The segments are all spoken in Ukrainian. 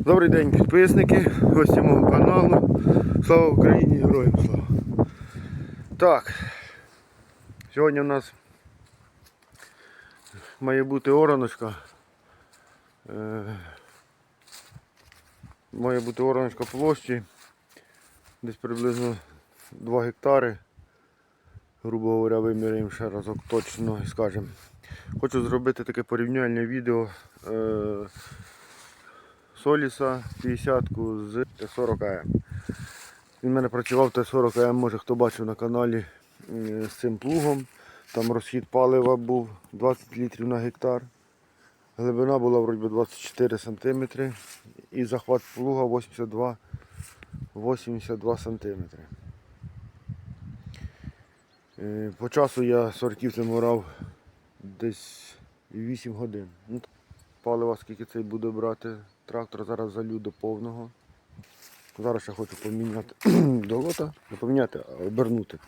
Добрий день, підписники, гості мого каналу. Слава Україні, героям слава. Так, сьогодні у нас має бути ораночка. Е, має бути ораночка площі. Десь приблизно 2 гектари. Грубо говоря, виміряємо ще разок точно і скажемо. Хочу зробити таке порівняльне відео. Соліса 50 з Т40АМ. Він в мене працював Т40АМ, може хто бачив на каналі з цим плугом. Там розхід палива був 20 літрів на гектар. Глибина була вроді 24 см і захват плуга 82, 82 см. По часу я сортів цим орав десь 8 годин. Ну, Палива скільки цей буде брати. Трактор зараз залю до повного. Зараз ще хочу поміняти до лота. Не поміняти, а обернути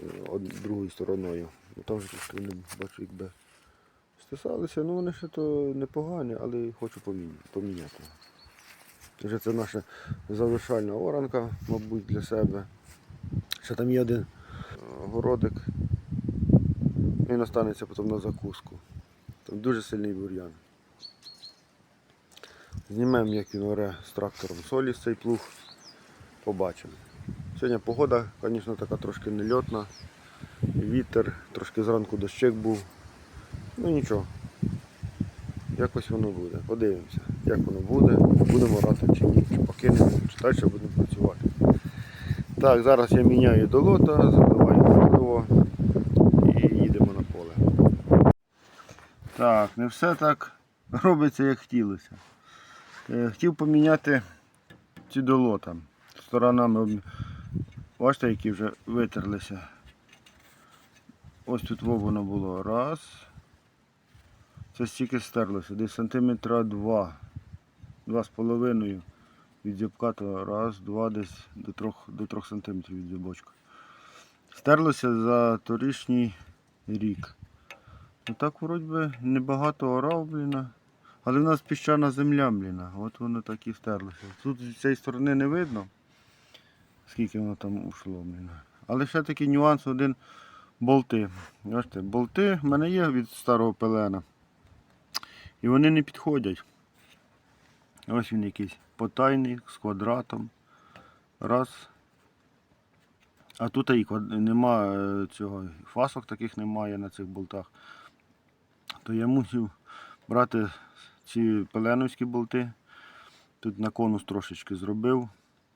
е, другою стороною. Там вже трошки вони бачу, якби стисалися. Ну вони ще то непогані, але хочу поміняти. поміняти. Вже це наша завершальна оранка, мабуть, для себе. Ще там є один е, городик. Він останеться потім на закуску. Там дуже сильний бур'ян. Знімемо, як він оре з трактором солі з цей плуг. Побачимо. Сьогодні погода, звісно, така трошки нельотна. Вітер, трошки зранку дощик був. Ну нічого. Якось воно буде. Подивимося, як воно буде. Будемо рати чи ні, чи покинемо, чи далі будемо працювати. Так, зараз я міняю до лота, заливаю паливо і їдемо на поле. Так, не все так робиться, як хотілося. Е, Хотів поміняти ці долота. Сторонами. Бачите, які вже витерлися. Ось тут во воно було. Раз. Це стільки стерлося. Десь сантиметра два. Два з половиною від зябка, то раз, два, десь до трьох, до трьох сантиметрів від зябочка. Стерлося за торішній рік. Ну так вроді би небагато орав, блін. Але в нас піщана земля, блін. От воно так і стерлося. Тут з цієї сторони не видно, скільки воно там ушло, блін. Але ще такий нюанс один болти. Бачите, болти в мене є від старого пелена. І вони не підходять. Ось він якийсь потайний з квадратом. Раз. А тут і нема е, цього, фасок таких немає на цих болтах. То я мусив брати ці пеленовські болти. Тут на конус трошечки зробив,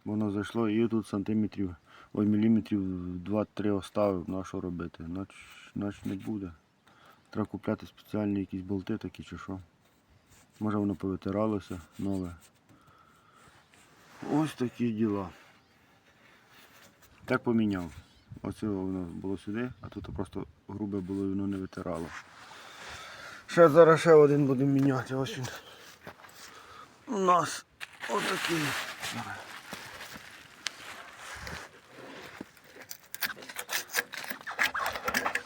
воно зайшло і тут сантиметрів, ой, міліметрів 2-3 оставив, на що робити. Нач не буде. Треба купляти спеціальні якісь болти такі чи що. Може воно повитиралося нове. Ось такі діла. Так поміняв. Оце воно було сюди, а тут просто грубе було і воно не витирало. Ще зараз ще один будемо міняти. Ось він. У нас отакий.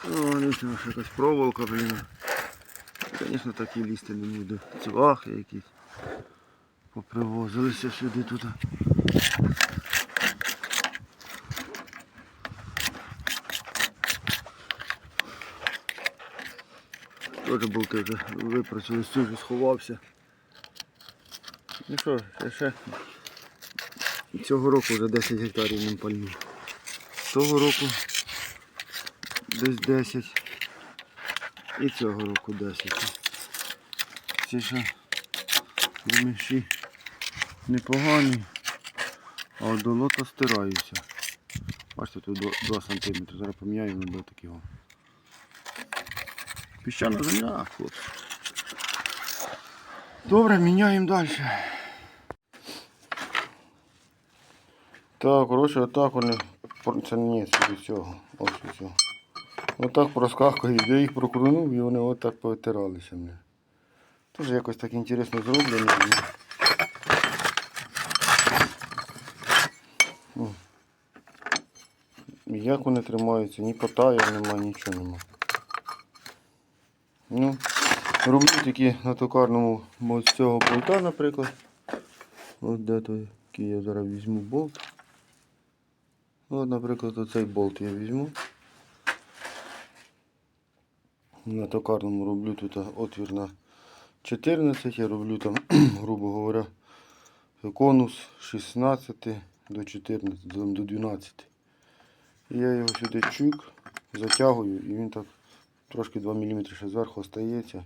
О, дивіться, ще якась проволока, блін. Звісно, такі лізти не буду. Цвахи якісь. Попривозилися сюди тут. Теж болти вже випрацювали, цього сховався. Ну що, ще, ще. Цього року вже 10 гектарів ним пальнув. Того року десь 10. І цього року 10. Ці ще реміші непогані, а от до лота стираюся. Бачите, тут 2 см. Зараз поміняємо до такого. Піщана земля, хлопці. Добре, міняємо далі. Так, коротше, отак вони. Це ні, це від цього. Ось від цього. Отак проскакують, я їх прокрунув і вони отак повитиралися. Мені. Теж якось так інтересно зроблено. Як вони тримаються, ні потаю нема, нічого нема. Ну, Роблю такі на токарному з цього болта, наприклад. От де той, який я зараз візьму болт. От, наприклад, оцей болт я візьму. На токарному роблю тут отвір на 14, я роблю там, грубо говоря, конус 16 до 14, до до 12. І я його сюди чук, затягую і він так трошки 2 мм ще зверху остається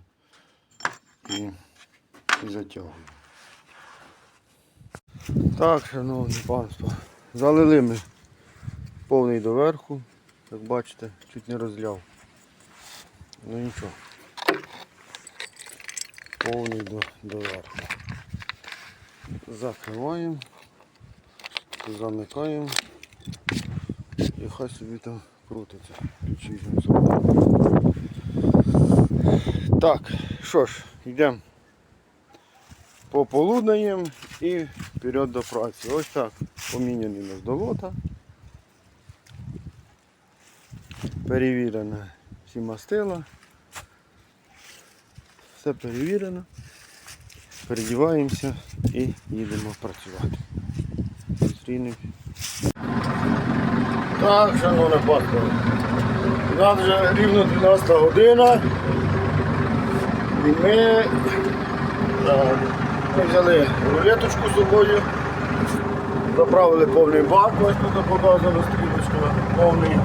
і, і затягую. Так, шановні панство, залили ми повний доверху, як бачите, чуть не розляв. Ну нічого. Повний до, доверху. Закриваємо, замикаємо і хай собі там крутиться. Ключі. Так, що ж, йдемо пополуднаємо і вперед до праці. Ось так. Поміняний нас долота. Перевірена всі мастила. Все перевірено. Передіваємося і їдемо працювати. Зустрінемось. Так, шановне паспорт. У нас вже рівно 12 година. І ми, е, ми взяли рулеточку з собою. Заправили повний бак, ось тут показано стрілочка, повний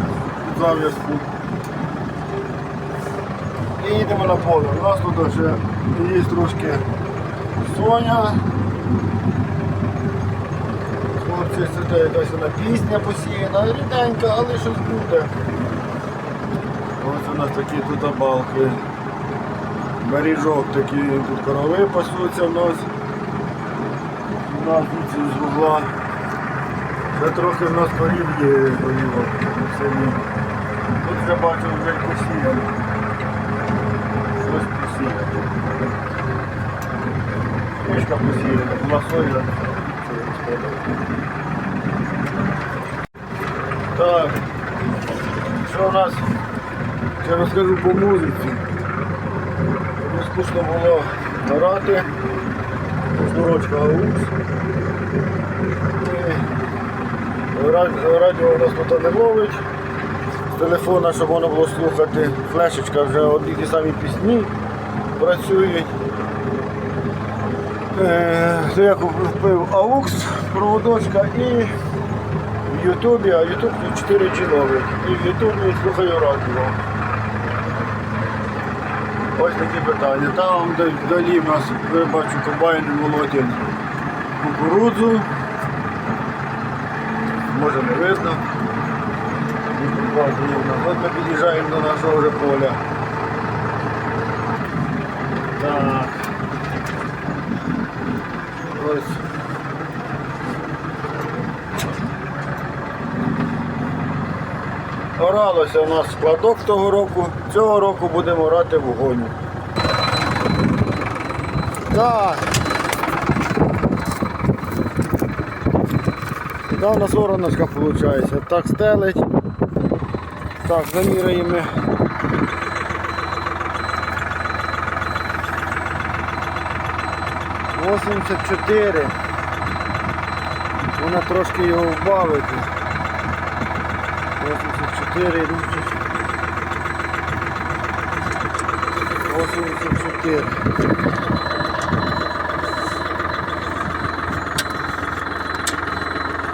зав'язку. І їдемо на поле. У нас тут ще є трошки соня. Хлопці, це якась вона пісня посіяна, ріденька, але щось буде. Ось у нас такі тут балки. Бережок такий, тут корови пасуться в нас. У нас тут з вугла. Це трохи в нас корів є корівок. Тут вже бачу вже посіяно. Щось посіяно. Книжка посіяна, була соя. Так, що у нас? Ще розкажу по музиці. Скучно було грати. Шнурочка аукс. Радіо у нас тут не ловить. З телефона, щоб воно було слухати. Флешечка вже одні ті самі пісні працюють. Е, то я купив AUX, проводочка і в Ютубі, а Ютуб тут 4 g. І в Ютубі слухаю радіо. Ось такі питання. Там вдалі в нас, я бачу, комбайни молотять кукурудзу. Може не видно. От ми під'їжджаємо до нашого вже поля. Так. Ось. Оралося у нас складок того року, цього року будемо орати вогонь. Так. Така у нас вороночка виходить. Так стелить. Так, заміряємо. Восемьдесят чотири. Вона трошки його вбавити. 84 ручки. 84.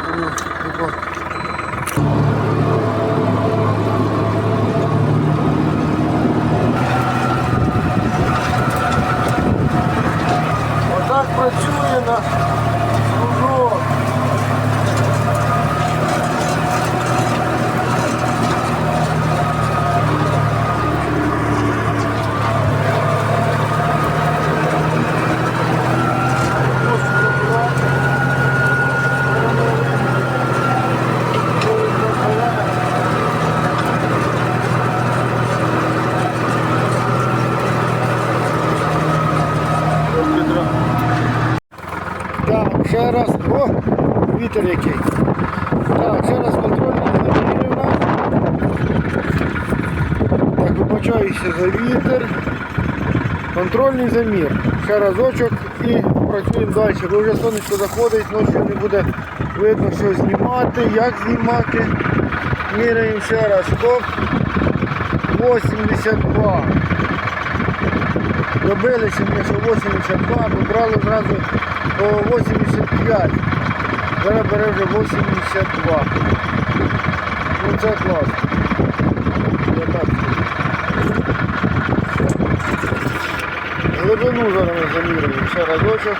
Ну, ну, Отак працює наш дружок. Так, ще раз. О, вітер який. Так, ще раз контрольний замірює в нас. Так, вибачаюся за вітер. Контрольний замір. Ще разочок і працюємо далі. Бо вже сонечко заходить, ночі не буде видно, що знімати, як знімати. Міряємо ще раз. Стоп. 82. Добилися ми, що 82, побрали зразу по 85. Зараз бере вже 82. Ну це класно. Я так скажу. Глибину зараз замірюємо ще разочок.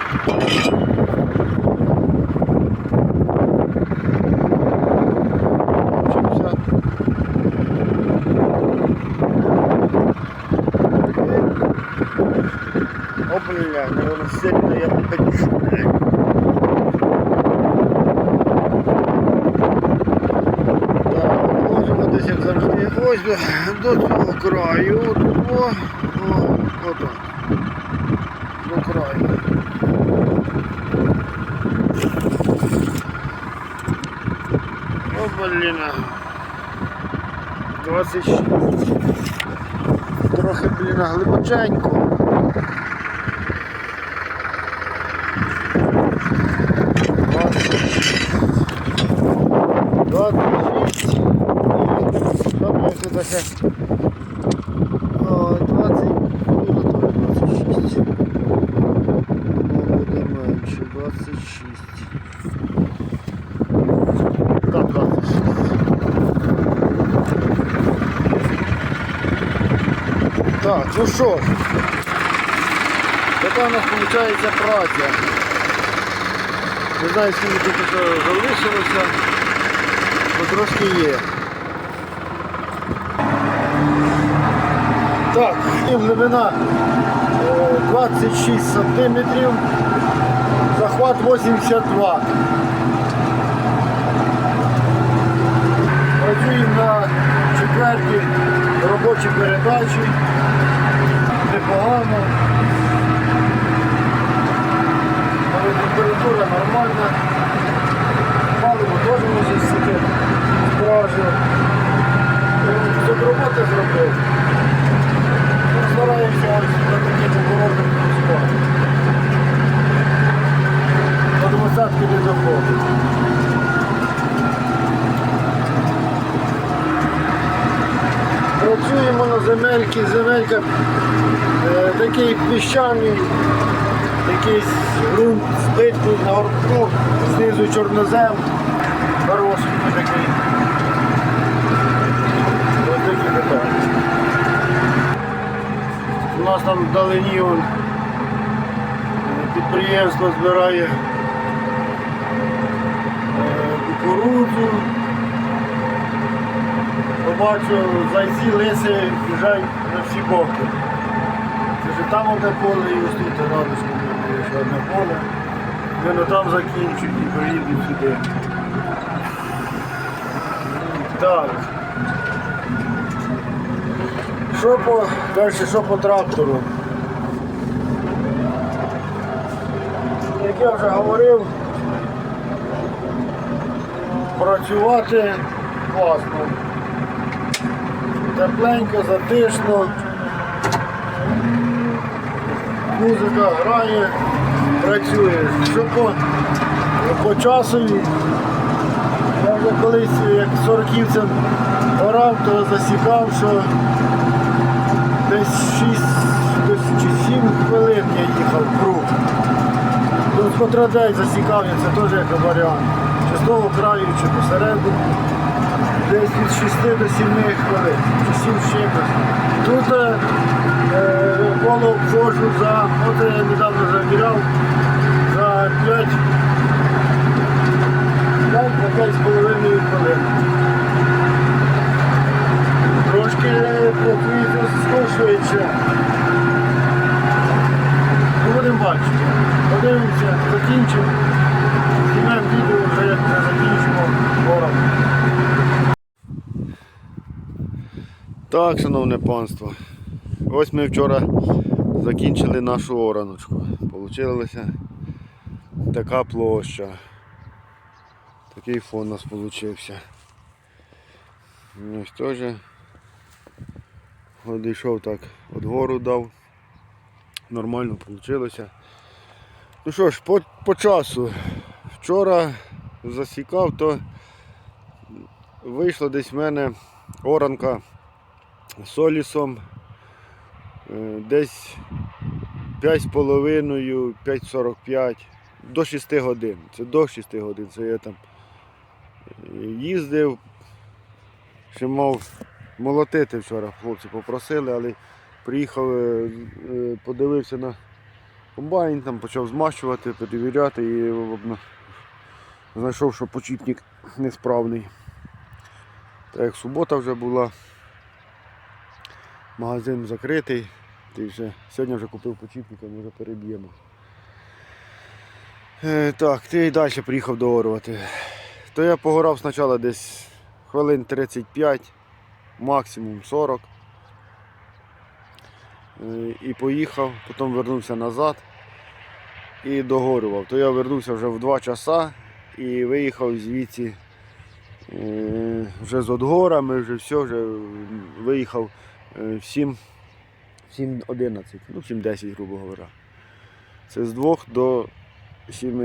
Вчимося. Опля, наверное, сильно я попадішу. Так, можемо десь як завжди. Ось до, цього краю. О, о, отак. До краю. О, блін. 26. Трохи, блін, глибоченько. Двадцять шість. Що ми тут таке? О, двадцять. Ну, то двадцять шість. Буде менше. Двадцять шість. Так, двадцять шість. Так, ну що. Така у нас виходить праця. Не знаю, скільки тут залишилося, бо трошки є. Так, глибина е, 26 сантиметрів, захват 82. Працюємо на четвертій робочій передачі. Непогано. Але температура нормальна. Паливо теж може сидіти справжньо. Тут роботи зробив. Стараємося на такі покороти працювати. До двадцятки не доходить. Працюємо на земельці, земелька е, такий піщаний, якийсь ґрунт збитий на горбку, знизу чорнозем, хороший такий. Ось такі питання. У нас там вдалині он, підприємство збирає е, кукурудзу. Побачу, зайці, лиси біжать на всі боки. Це ж там одне поле і ось тут радочку ще одне поле. Вони там закінчують і приїдуть сюди. Так. Що по далі, що по трактору? Як я вже говорив, працювати класно. Тепленько, затишно. Музика грає, працює. Що по, по часові, я вже колись як сороківцем орав, то засікав, що десь 6 десь чи 7 хвилин я їхав круг. Ну, з контрадей засікав це теж як варіант. Чи краю, чи посередині десь від 6 до 7 хвилин, чи 7 з чимось. Тут е, е, коло обходжу за, от я недавно заміряв, за 5, 5 на 5 з половиною хвилин. Трошки швидше. Ну, Будемо бачити. Подивимося, закінчимо. Знімемо відео вже як закінчимо ворог. Так, шановне панство. Ось ми вчора закінчили нашу ораночку. Получилася така площа. Такий фон у нас получився. Ось теж одійшов так, гору дав. нормально вийшло. Ну що ж, по, по часу. Вчора засікав, то вийшло десь в мене оранка з солісом. е, Десь 5,5, 5,45 до 6 годин. Це до 6 годин. Це я там е, їздив. Ще мав молотити вчора, хлопці попросили, але приїхав, е, е, подивився на комбайн, там почав змащувати, перевіряти і знайшов, що почіпник несправний. Так як субота вже була, магазин закритий, ти вже, сьогодні вже купив почіпника, може переб'ємо. Е, так, ти і далі приїхав доорувати. То я погорав спочатку десь хвилин 35, максимум 40. Е, І поїхав, потім вернувся назад і догорював. То я вернувся вже в 2 часа і виїхав звідси е, вже з Отгорами, вже все, вже виїхав е, в 7, в 7.11, ну в 7.10, грубо говоря. Це з 2 до 7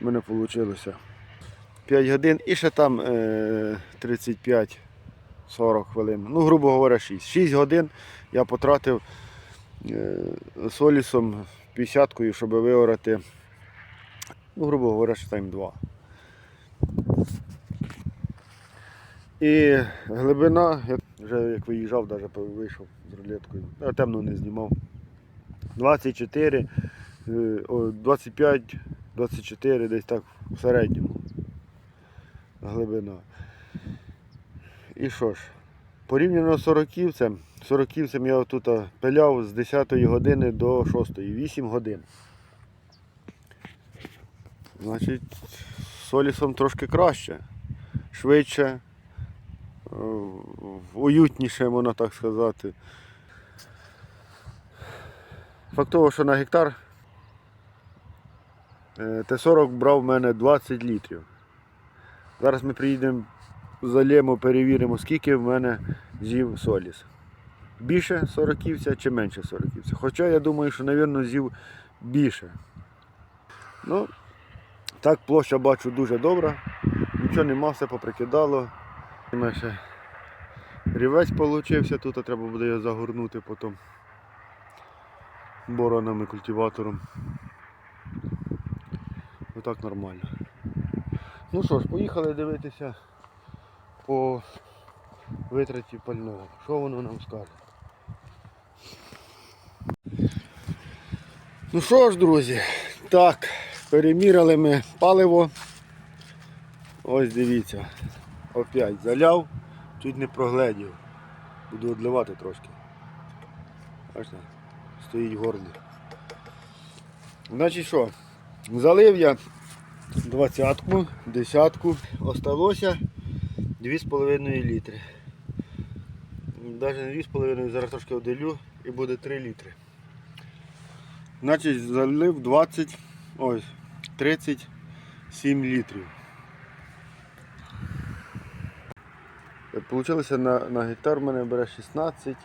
в мене вийшло. 5 годин і ще там е, 35 40 хвилин. Ну, грубо говоря, 6. 6 годин я потратив е, солісом 50-кою, щоб виорати, ну, грубо говоря, там 2. І глибина, я вже як виїжджав, навіть вийшов з рулеткою. Я темно не знімав. 24, е, 25, 24, десь так в середньому глибина. І що ж, порівняно з сороківцем, сороківцем я тут пиляв з 10 години до 6, 8 годин. Значить, з солісом трошки краще, швидше, е, уютніше, можна так сказати. Факт того, що на гектар е, Т-40 брав в мене 20 літрів. Зараз ми приїдемо, залємо, перевіримо, скільки в мене з'їв соліс. Більше сороківця чи менше сороківця. Хоча я думаю, що, мабуть, з'їв більше. Ну, так, площа бачу дуже добра. Нічого нема, все поприкидало. Ще рівець получився, тут треба буде його загорнути потім боронами, культиватором. Отак нормально. Ну що ж, поїхали дивитися по витраті пального. Що воно нам скаже? Ну що ж, друзі, так, переміряли ми паливо. Ось дивіться. Опять заляв, чуть не прогледів. Буду відливати трошки. Бачите, стоїть горний. Значить що, залив я двадцятку, десятку, осталося 2,5 літри. Навіть не 2,5, зараз трошки оділю і буде 3 літри. Значить залив 20, ось, 37 літрів. Получилося на, на гектар в мене бере 16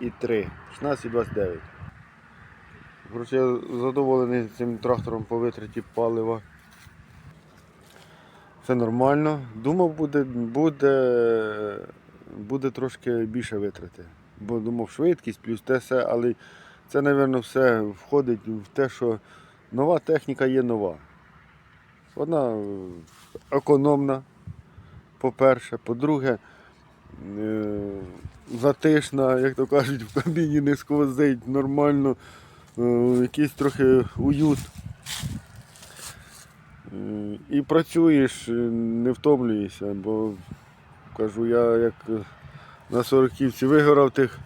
і 3, 16 і 29. Коротше, я задоволений цим трактором по витраті палива. Все нормально. Думав, буде, буде, буде трошки більше витрати. Бо думав швидкість плюс те все, але це, мабуть, все входить в те, що нова техніка є нова. Вона е, економна, по-перше, по-друге, е, затишна, як то кажуть, в кабіні не сквозить, нормально, е, якийсь трохи уют. Е, І працюєш, е, не втомлюєшся, бо кажу, я як е, на сороківці вигорав тих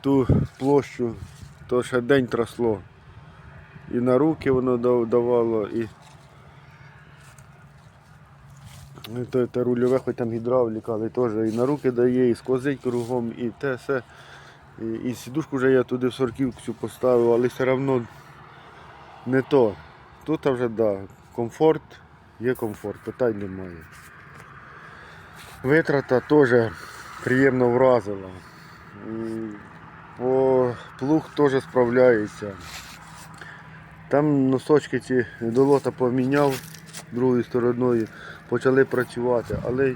ту площу, то ще день трасло. І на руки воно давало, і те, те рульове, хоч там гідравліка, але теж і на руки дає, і сквозить кругом, і те все. І, і сідушку вже я туди в сороківцю поставив, але все одно не то. Тут вже да, комфорт, є комфорт, питань немає. Витрата теж приємно вразила. Плуг теж справляється. Там носочки ці долота поміняв другою стороною, почали працювати, але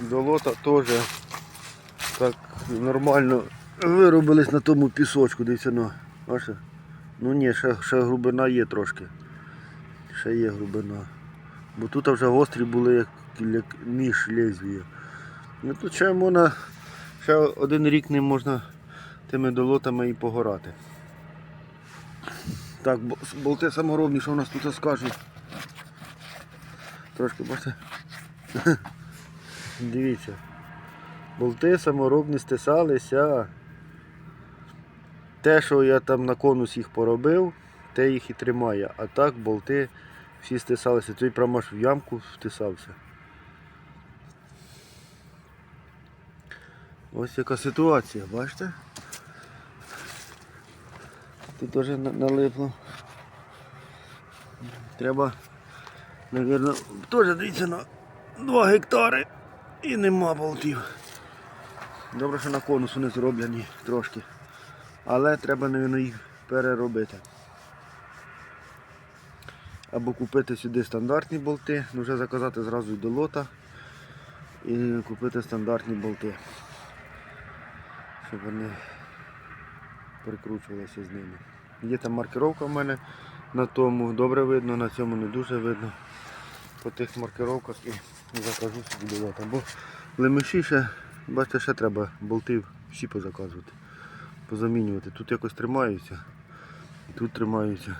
долота теж так нормально виробились на тому пісочку, дивіться, ну, бачите? Ну ні, ще, ще глибина є трошки. Ще є глибина. Бо тут вже гострі були як, як між лезвія. Ну тут ще можна, ще один рік ним можна тими долотами і погорати. Так, болти саморобні, що у нас тут скажуть. Трошки бачите. Дивіться. Болти саморобні стисалися. Те, що я там на конус їх поробив, те їх і тримає. А так болти всі стисалися. Той прямо аж в ямку втисався. Ось яка ситуація, бачите? Тут теж на- налипло. Треба, мабуть, теж дивіться на 2 гектари і нема болтів. Добре, що на конусу не зроблені трошки. Але треба, мабуть, їх переробити. Або купити сюди стандартні болти, ну вже заказати зразу й до лота і купити стандартні болти. Щоб вони прикручувалися з ними. Є там маркировка в мене на тому, добре видно, на цьому не дуже видно. По тих маркировках і закажу собі до лота. Бо лемеші ще, бачите, ще треба болти всі позаказувати, позамінювати. Тут якось тримаються, тут тримаються.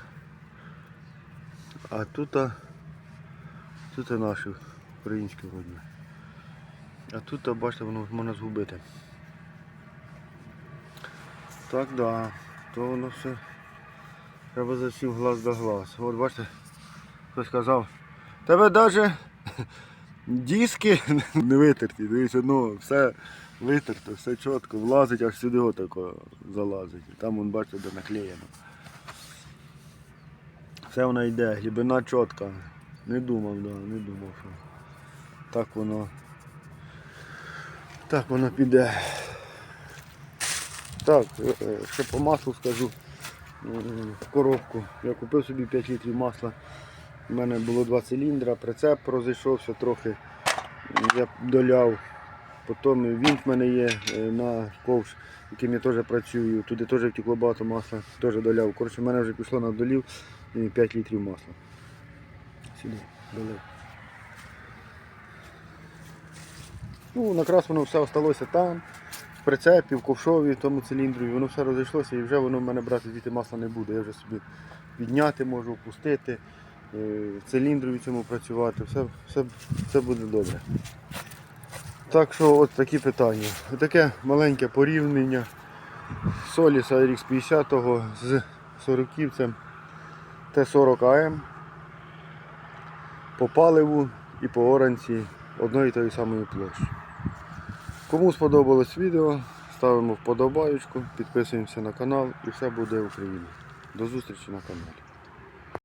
А тут, тут наші українські вроді. А тут, бачите, воно можна згубити. Так, да, то воно все. Треба за всім глаз да глаз. От бачите, хтось сказав, тебе навіть диски не витерті. Дивіться, ну все витерто, все чітко, влазить, аж сюди отако залазить. Там вон бачите, де наклеєно. Все вона йде, глибина чітка. Не думав, да, не думав, що так воно. Так воно піде. Так, е, е, ще по маслу скажу. В коробку. Я купив собі 5 літрів масла. У мене було два циліндра, прицеп розійшовся трохи. Я доляв. Потім він в мене є е, на ковш, яким я теж працюю. Туди теж втекло багато масла, теж доляв. Коротше, в мене вже пішло на долів 5 літрів масла. Сюди долив. Ну, накрас воно все осталося там, в прицепі, в ковшові, в тому циліндру, і воно все розійшлося і вже воно в мене брати звідти масла не буде. Я вже собі підняти можу, опустити, е, в циліндру цьому працювати, все, все, все буде добре. Так що от такі питання. Таке маленьке порівняння Соліса RX 50 з 40-ківцем Т40АМ по паливу і по оранці одної тої самої площі. Кому сподобалось відео, ставимо вподобаючку, підписуємося на канал і все буде Україна. До зустрічі на каналі.